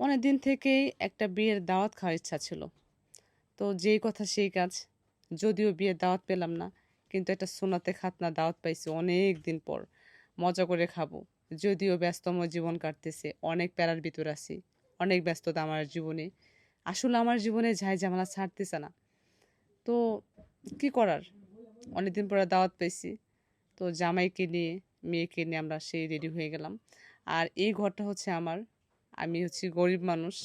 অনেক দিন থেকেই একটা বিয়ের দাওয়াত খাওয়ার ইচ্ছা ছিল। তো যেই কথা সেই কাজ। যদিও বিয়ের দাওয়াত পেলাম না, কিন্তু একটা সোনাতে খাতনা দাওয়াত পাইছি অনেক দিন পর। মজা করে খাব। যদিও ব্যস্তম জীবন কাটতেছে, অনেক প্যারার ভিতর আছি, অনেক ব্যস্ততা আমার জীবনে। আসলে আমার জীবনে ঝাই ঝামেলা ছাড়তেছে না। তো কি করার? অনেকদিন পরে দাওয়াত পেয়েছি তো জামাইকে নিয়ে, মেয়েকে নিয়ে আমরা সেই রেডি হয়ে গেলাম। আর এই ঘরটা হচ্ছে আমার। আমি হচ্ছি গরিব মানুষ,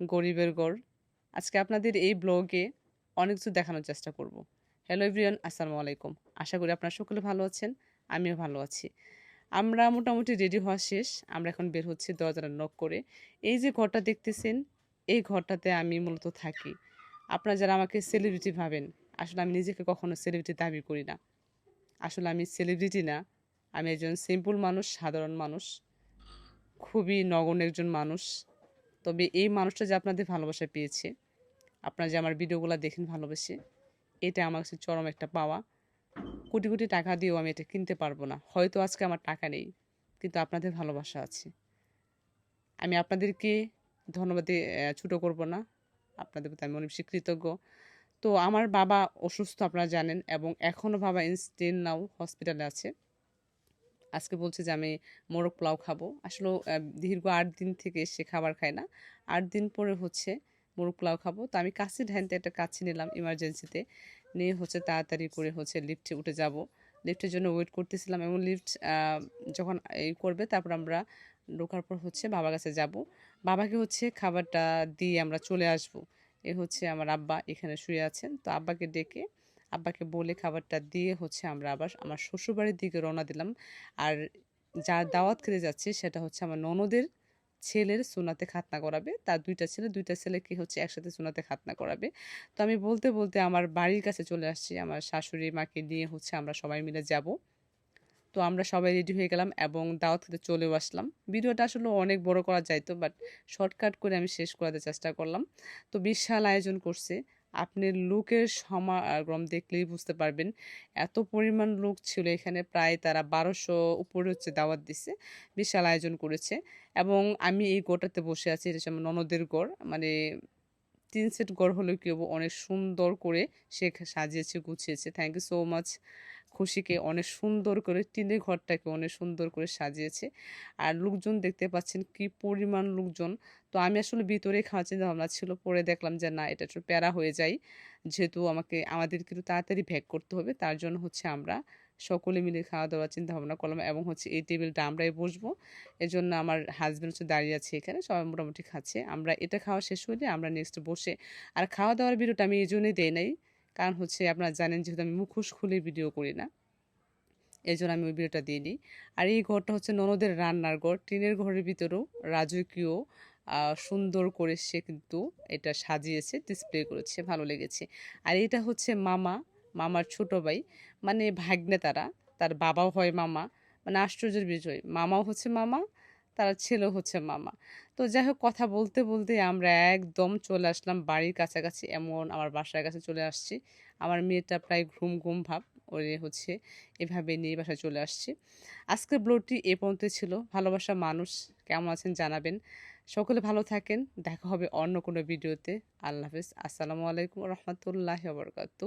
গরিবের গড়। আজকে আপনাদের এই ব্লগে অনেক কিছু দেখানোর চেষ্টা করব। হ্যালো এভরিওয়ান আসসালামু আলাইকুম। আশা করি আপনারা সকলে ভালো আছেন, আমিও ভালো আছি। আমরা মোটামুটি রেডি হওয়া শেষ, আমরা এখন বের হচ্ছি দরজাটা নক করে। এই যে ঘরটা দেখতেছেন, এই ঘরটাতে আমি মূলত থাকি। আপনারা যারা আমাকে সেলিব্রিটি ভাবেন, আসলে আমি নিজেকে কখনো সেলিব্রিটি দাবি করি না। আসলে আমি সেলিব্রিটি না, আমি একজন সিম্পল মানুষ, সাধারণ মানুষ। খুবই নগণ্য একজন মানুষ। তবে এই মানুষটা যে আপনাদের ভালোবাসা পেয়েছে আপনারা যে আমার ভিডিওগুলো দেখেন ভালোবেসে এটা আমার কাছে চরম একটা পাওয়া। কোটি কোটি টাকা দিয়েও আমি এটা কিনতে পারব না। হয়তো আজকে আমার টাকা নেই কিন্তু আপনাদের ভালোবাসা আছে। আমি আপনাদেরকে ধন্যবাদ আহ, করব না। আপনাদের প্রতি আমি অনেক বেশি কৃতজ্ঞ। তো আমার বাবা অসুস্থ আপনারা জানেন এবং এখনও বাবা ইনস্টিল নাও হসপিটালে আছে। আজকে বলছে যে, আমি মোরগ পোলাও খাব। আসলে দীর্ঘ আট দিন থেকে সে খাবার খায় না। আট দিন পরে হচ্ছে মোরগ পোলাও খাব। তো আমি কাছে ঢ্যানতে একটা কাছে নিলাম ইমার্জেন্সিতে নিয়ে হচ্ছে তাড়াতাড়ি করে হচ্ছে লিফটে উঠে যাব। লিফটের জন্য ওয়েট করতেছিলাম এবং লিফট যখন এই করবে তারপর আমরা ঢোকার পর হচ্ছে বাবার কাছে যাব। বাবাকে হচ্ছে খাবারটা দিয়ে আমরা চলে আসব। এ হচ্ছে আমার আব্বা এখানে শুয়ে আছেন। তো আব্বাকে ডেকে আব্বাকে বলে খাবারটা দিয়ে হচ্ছে আমরা আবার আমার শ্বশুরবাড়ির দিকে রওনা দিলাম। আর যার দাওয়াত খেতে যাচ্ছে সেটা হচ্ছে আমার ননদের ছেলের সোনাতে খাতনা করাবে। তার দুইটা ছেলে, দুইটা ছেলেকে হচ্ছে একসাথে সোনাতে খাতনা করাবে। তো আমি বলতে বলতে আমার বাড়ির কাছে চলে আসছি। আমার শাশুড়ি মাকে নিয়ে হচ্ছে আমরা সবাই মিলে যাব। তো আমরা সবাই রেডি হয়ে গেলাম এবং দাওয়াত খেতে চলেও আসলাম। ভিডিওটা আসলে অনেক বড় করা যাইতো বাট শর্টকাট করে আমি শেষ করাতে চেষ্টা করলাম। তো বিশাল আয়োজন করছে। আপনি লোকের সমাগম দেখলেই বুঝতে পারবেন। এত পরিমাণ লোক ছিল এখানে, প্রায় তারা বারোশো উপরে হচ্ছে দাওয়াত দিছে, বিশাল আয়োজন করেছে। এবং আমি এই গোটাতে বসে আছি, এটা আমার ননদের গড় মানে তিন সেট গড় হলেও কি হব অনেক সুন্দর করে সে সাজিয়েছে, গুছিয়েছে। থ্যাংক ইউ সো মাচ খুশিকে অনেক সুন্দর করে টিনের ঘরটাকে অনেক সুন্দর করে সাজিয়েছে। আর লোকজন দেখতে পাচ্ছেন কি পরিমাণ লোকজন। তো আমি আসলে ভিতরে খাওয়ার চিন্তা ভাবনা ছিল, পরে দেখলাম যে না, এটা একটু প্যারা হয়ে যায়। যেহেতু আমাকে, আমাদের কিন্তু তাড়াতাড়ি ভ্যাক করতে হবে, তার জন্য হচ্ছে আমরা সকলে মিলে খাওয়া দাওয়ার চিন্তা ভাবনা করলাম এবং হচ্ছে এই টেবিলটা আমরাই বসবো। এজন্য আমার হাজব্যান্ড হচ্ছে দাঁড়িয়ে আছে এখানে, সবাই মোটামুটি খাচ্ছে। আমরা এটা খাওয়া শেষ হলে আমরা নেক্সট বসে আর খাওয়া দাওয়ার ভিডিওটা আমি এই জন্যই দেই নাই, কারণ হচ্ছে আপনারা জানেন যেহেতু আমি মুখোশ খুলে ভিডিও করি না এই জন্য আমি ওই ভিডিওটা দিয়ে নিই আর এই ঘরটা হচ্ছে ননদের রান্নার ঘর, টিনের ঘরের ভিতরেও রাজকীয় সুন্দর করে সে কিন্তু এটা সাজিয়েছে ডিসপ্লে করেছে, ভালো লেগেছে। আর এটা হচ্ছে মামা মামার ছোট ভাই মানে ভাগ্নে তারা, তার বাবাও হয় মামা মানে আশ্চর্যের বিষয় মামাও হচ্ছে মামা, তার ছেলেও হচ্ছে মামা। তো যাই হোক, কথা বলতে বলতে আমরা একদম চলে আসলাম বাড়ির কাছাকাছি, এমন আমার বাসার কাছে চলে আসছি। আমার মেয়েটা প্রায় ঘুম ঘুম ভাব, ওরে হচ্ছে এভাবে নিয়ে বাসায় চলে আসছি। আজকের ব্লগটি এ পর্যন্ত ছিল। ভালোবাসা মানুষ, কেমন আছেন জানাবেন। সকলে ভালো থাকেন, দেখা হবে অন্য কোনো ভিডিওতে। আল্লাহ হাফিজ। আসসালামু আলাইকুম রহমতুল্লাহ বরকাতু